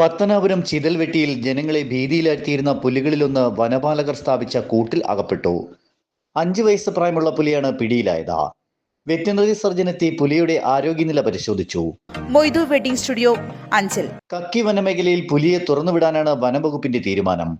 പത്തനാപുരം ചിതൽവെട്ടിയിൽ ജനങ്ങളെ ഭീതിയിലാഴ്ത്തിയിരുന്ന പുലികളിലൊന്ന് വനപാലകർ സ്ഥാപിച്ച കൂട്ടിൽ അകപ്പെട്ടു. അഞ്ചു വയസ്സ് പ്രായമുള്ള പുലിയാണ് പിടിയിലായത്. വെറ്റിനറി സർജൻ എത്തി പുലിയുടെ ആരോഗ്യനില പരിശോധിച്ചു. Moidu wedding studio Anchal. Kakki വനമേഖലയിൽ പുലിയെ തുറന്നുവിടാനാണ് വനംവകുപ്പിന്റെ തീരുമാനം.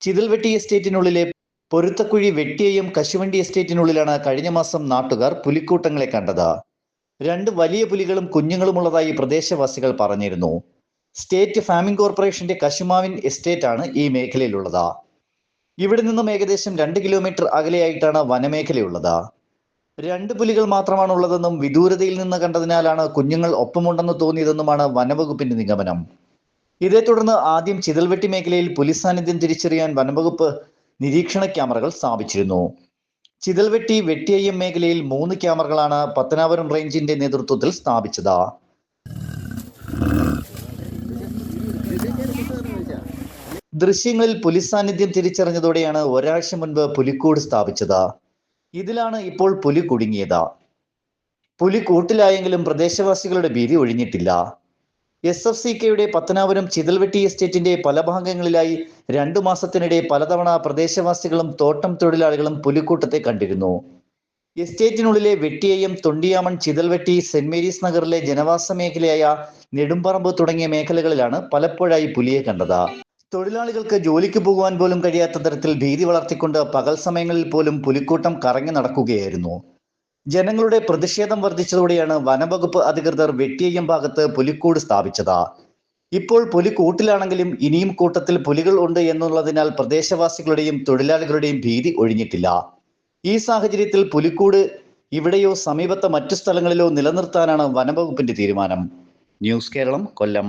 ചിതൽവെട്ടി എസ്റ്റേറ്റിനുള്ളിലെ പൊരുത്തക്കുഴി വെട്ടിയയും കശുവണ്ടി എസ്റ്റേറ്റിനുള്ളിലാണ് കഴിഞ്ഞ മാസം നാട്ടുകാർ പുലിക്കൂട്ടങ്ങളെ കണ്ടത്. രണ്ട് വലിയ പുലികളും കുഞ്ഞുങ്ങളുമുള്ളതായി പ്രദേശവാസികൾ പറഞ്ഞിരുന്നു. സ്റ്റേറ്റ് ഫാമിംഗ് കോർപ്പറേഷന്റെ കശുമാവിൻ എസ്റ്റേറ്റ് ആണ് ഈ മേഖലയിലുള്ളത്. ഇവിടെ നിന്നും ഏകദേശം രണ്ട് കിലോമീറ്റർ അകലെയായിട്ടാണ് വനമേഖലയുള്ളത്. രണ്ട് പുലികൾ മാത്രമാണ് ഉള്ളതെന്നും വിദൂരതയിൽ നിന്ന് കണ്ടതിനാലാണ് കുഞ്ഞുങ്ങൾ ഒപ്പമുണ്ടെന്ന് തോന്നിയതെന്നുമാണ് വനവകുപ്പിന്റെ നിഗമനം. ഇതേ തുടർന്ന് ആദ്യം ചിതൽവെട്ടി മേഖലയിൽ പുലി സാന്നിധ്യം തിരിച്ചറിയാൻ വനംവകുപ്പ് നിരീക്ഷണ ക്യാമറകൾ സ്ഥാപിച്ചിരുന്നു. ചിതൽവെട്ടി വെട്ടിയയ്യം മേഖലയിൽ മൂന്ന് ക്യാമറകളാണ് പത്തനാപുരം റേഞ്ചിന്റെ നേതൃത്വത്തിൽ സ്ഥാപിച്ചത്. ദൃശ്യങ്ങളിൽ പുലിസ് സാന്നിധ്യം തിരിച്ചറിഞ്ഞതോടെയാണ് ഒരാഴ്ച മുൻപ് പുലിക്കൂട് സ്ഥാപിച്ചത്. ഇതിലാണ് ഇപ്പോൾ പുലി കുടുങ്ങിയത്. പുലി കൂട്ടിലായെങ്കിലും പ്രദേശവാസികളുടെ ഭീതി ഒഴിഞ്ഞിട്ടില്ല. എസ് എഫ് സി കെയുടെ പത്തനാപുരം ചിതൽവെട്ടി എസ്റ്റേറ്റിന്റെ പല ഭാഗങ്ങളിലായി രണ്ടു മാസത്തിനിടെ പലതവണ പ്രദേശവാസികളും തോട്ടം തൊഴിലാളികളും പുലിക്കൂട്ടത്തെ കണ്ടിരുന്നു. എസ്റ്റേറ്റിനുള്ളിലെ വെട്ടിയയം തൊണ്ടിയാമൺ ചിതൽവെട്ടി സെന്റ് മേരീസ് നഗറിലെ ജനവാസ മേഖലയായ നെടുമ്പറമ്പ് തുടങ്ങിയ മേഖലകളിലാണ് പലപ്പോഴായി പുലിയെ കണ്ടത്. തൊഴിലാളികൾക്ക് ജോലിക്ക് പോകുവാൻ പോലും കഴിയാത്ത തരത്തിൽ ഭീതി വളർത്തിക്കൊണ്ട് പകൽ സമയങ്ങളിൽ പോലും പുലിക്കൂട്ടം കറങ്ങി നടക്കുകയായിരുന്നു. ജനങ്ങളുടെ പ്രതിഷേധം വർദ്ധിച്ചതോടെയാണ് വനവകുപ്പ് അധികൃതർ വെട്ടിയം ഭാഗത്ത് പുലിക്കൂട് സ്ഥാപിച്ചത്. ഇപ്പോൾ പുലിക്കൂട്ടിലാണെങ്കിലും ഇനിയും കൂട്ടത്തിൽ പുലികൾ ഉണ്ട് എന്നുള്ളതിനാൽ പ്രദേശവാസികളുടെയും തൊഴിലാളികളുടെയും ഭീതി ഒഴിഞ്ഞിട്ടില്ല. ഈ സാഹചര്യത്തിൽ പുലിക്കൂട് ഇവിടെയോ സമീപത്തെ മറ്റു സ്ഥലങ്ങളിലോ നിലനിർത്താനാണ് വനവകുപ്പിന്റെ തീരുമാനം. ന്യൂസ് കേരളം കൊല്ലം.